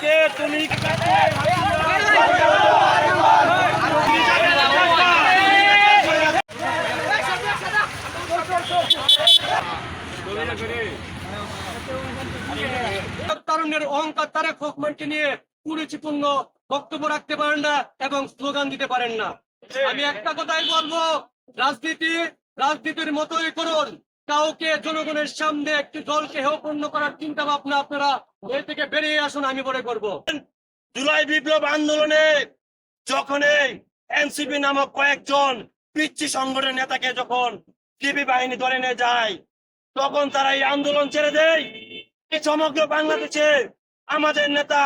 কে তুমি কাকে তারুণ্যের অহংকার তারেক রহমানকে নিয়ে কুরুচিপূর্ণ বক্তব্য রাখতে পারেন না এবং স্লোগান দিতে পারেন না। আমি একটা কথাই বলব, রাজনীতি, রাজনীতির মতোই করুন। কাউকে জনগণের সামনে একটি দলকে হেয়পূর্ণ করার চিন্তা ভাবনা আপনারা থেকে বেরিয়ে আসুন, আমি মনে করব। জুলাই বিপ্লব আন্দোলনে যখন এই এনসিপি নামক কয়েকজন পিচ্ছি সংগঠনের নেতাকে যখন টিভি বাহিনী ধরে নিয়ে যায়, তখন তারা এই আন্দোলন ছেড়ে দেয়। এই সমগ্র বাংলাদেশে আমাদের নেতা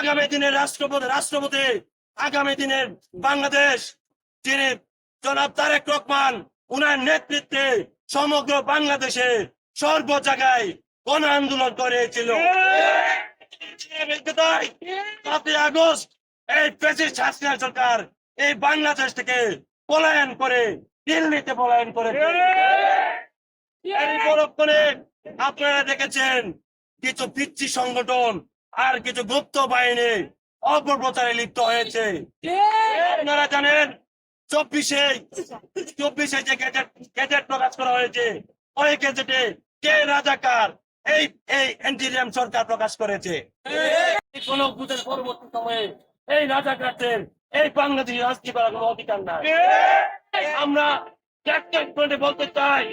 আগামী দিনের রাষ্ট্রপতি রাষ্ট্রপতি আগামী দিনের বাংলাদেশ, যিনি জনাব তারেক রহমান, উনার নেতৃত্বে সমগ্র বাংলাদেশে সর্ব জায়গায় গণ আন্দোলন করেছিল? সাতই আগস্ট এই প্রেসিডেন্ট হাসিনা সরকার এই বাংলাদেশ থেকে পলায়ন করে দিল্লিতে পলায়ন করে আপনারা দেখেছেন কিছু পিচ্ছি সংগঠন আর কিছু গুপ্ত বাহিনী অপপ্রচারে লিপ্ত হয়েছে। আপনারা জানেন চব্বিশে চব্বিশে যে গেজেট গেজেট প্রকাশ করা হয়েছে ওই গেজেটে কে রাজাকার এই এই এনটিরিয়াম সরকার প্রকাশ করেছে। এই কোন বুথের পরবর্তী সময়ে এই রাজাকারদের এই বাংলাদেশি রাজনীতি করার কোনো অধিকার নাই। আমরা বলতে চাই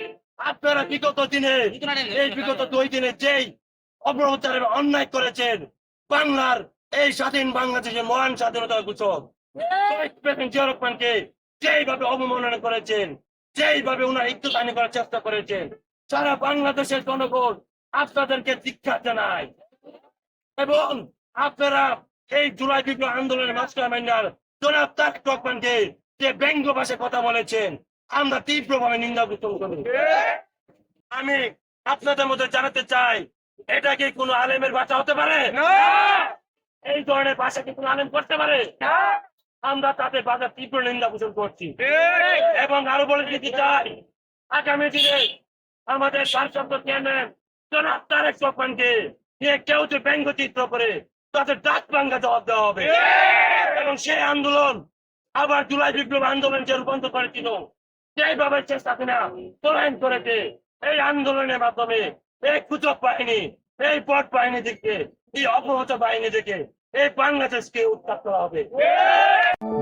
আপনারা বিগত দিনে এই বিগত দুই দিনে যেই অপপ্রচারের অন্যায় করেছেন বাংলার এই স্বাধীন বাংলাদেশের মহান স্বাধীনতার ঘোষক শহীদ প্রেসিডেন্ট জিয়া রহমানকে যেইভাবে অবমাননা করেছেন যেইভাবে উনার ইজ্জতহানি করার চেষ্টা করেছেন সারা বাংলাদেশের জনগণ আপনাদেরকে দীক্ষা জানাই। এবং আপনারা এই জুলাই বিপ্লব আন্দোলনের মাস্টার মাইন্ডার জনাব তারেক রহমানকে যে ব্যঙ্গ ভাষায় কথা বলেছেন আমরা তীব্রভাবে নিন্দা পোষণ করি আমি আপনাদের মধ্যে জানাতে চাই এটা কি কোনো আলেমের ভাষা হতে পারে? এই ধরনের ভাষা কি কোনো আলেম করতে পারে? আমরা তাদের বাজার তীব্র নিন্দা পোষণ করছি। এবং আরও বলে দিতে চাই আগামী দিনে আমাদের ভারপ্রাপ্ত চেয়ারম্যান জনাব তারেক নিয়ে কেউ যে ব্যঙ্গচিত্র করে ভাঙ্গা জবাব দেওয়া হবে। এবং আন্দোলন আবার জুলাই বিপ্লব রূপান্তর করেছিল সেইভাবে করেছে, এই আন্দোলনের মাধ্যমে এই কুচক বাহিনী, এই পট বাহিনী থেকে, এই অপহত বাহিনী থেকে এই বাংলাদেশকে উত্তাপ করা হবে।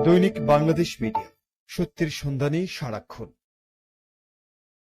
দৈনিক বাংলাদেশ মিডিয়া, সত্যের সন্ধানে সারাক্ষণ।